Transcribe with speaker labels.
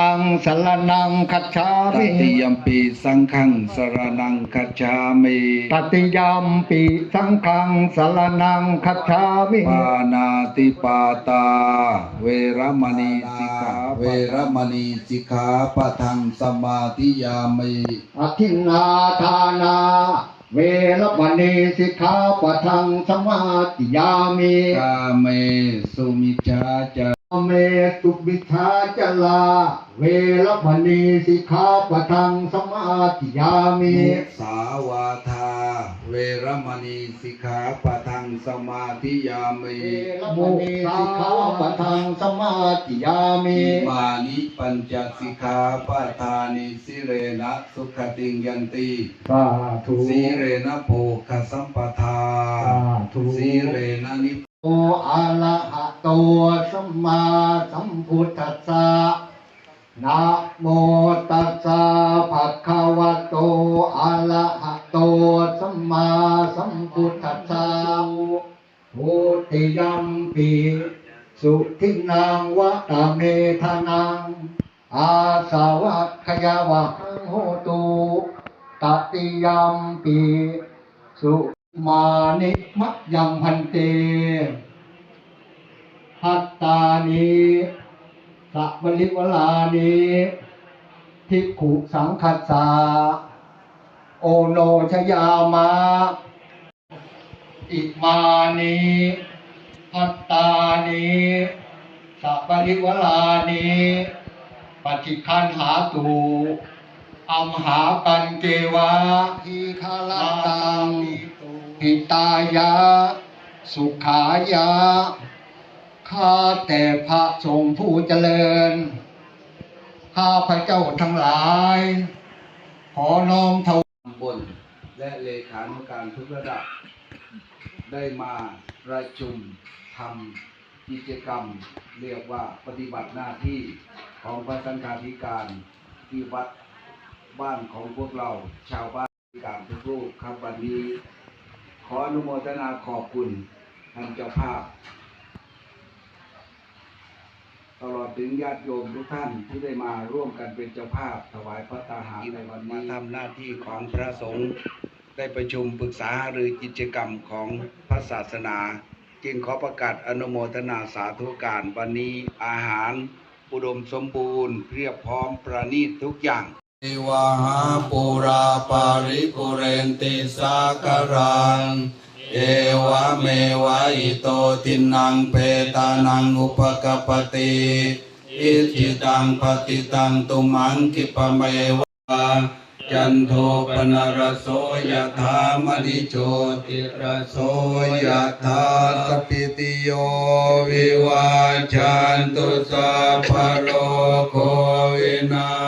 Speaker 1: ตังสรนังคัจฉา
Speaker 2: ต
Speaker 1: มิ
Speaker 2: ติยมปีสังฆังสรนังคัจฉามิ
Speaker 1: ตติยมปิสังฆังสรนังคัจฉามิ
Speaker 2: ปานาติปาตา เวรมณีสิกขาเวรมณีสิกขาปะทังสมาธิยามิ
Speaker 1: อทินนาทานา เวรมณีสิกขาปะทังสมาติยามิ
Speaker 2: กาเมสุมิจฉาจา
Speaker 1: เมตุบิชาจลา เวรมณีสิกขาปะทังสมาติยามิ
Speaker 2: มุสาวาทาเวรมณีสิกขาปะทังสมาธิยามิ
Speaker 1: มุสาปะทังสมาติยามิ
Speaker 2: อิมานิปัญจสิกขาปะทานิสิเรนะสุขติงยันติ
Speaker 1: สาธุ
Speaker 2: สีเรนะโภคสัมปทา
Speaker 1: สาธุ
Speaker 2: สีเรนะนิ
Speaker 1: โออะระหะโตสัมมาสัมพุทธัสสะนะโมตัสสะภะ สุทินังวะตะเมทานังอาสาวะขยาวะโหตุตติยัมปีสุมานิมัจยังพันเตหัตตานิสัพลิวลานิทิกขุสังคัสสาโอโนชยามา อิมานิ หัตตานิสัพลิวลานิปฏิคันหาตูอัมหาปันเกวะทีคาลาตังหิตายะ สุขายะ ข้าแต่พระสงฆ์ผู้เจริญ ข้าพระเจ้าทั้งหลาย ขอน้อมถวาย
Speaker 2: ตำบลและเลขานุการทุกระดับได้มา ประชุมทำกิจกรรม เรียกว่าปฏิบัติหน้าที่ของพระสังฆาธิการที่วัดบ้านของพวกเราชาวบ้านการทุกรูปครับวันนี้ ขออนุโมทนาขอบคุณท่านเจ้าภาพ ตลอดถึงญาติโยมทุกท่านที่ได้มาร่วมกันเป็นเจ้าภาพถวายพระตาหารในวันนี้มาทำหน้าที่ของพระสงฆ์ ได้ประชุมปรึกษาหารือกิจกรรมของพระศาสนา จึงขอประกาศอนุโมทนาสาธุการวันนี้อาหาร อุดมสมบูรณ์เรียบพร้อมประณีตทุกอย่างเอวาหาปูราปาริปุเรนติสากรังเอวะเมวะอิโตทินังเพตานังอุปกปปติอิจิตังปฏิตังตุมังคิปะเมว จันโทปนรสโสยธามณิโชติรสโสยธาสปิติโยวิวาจันตุสัพพโลโควินา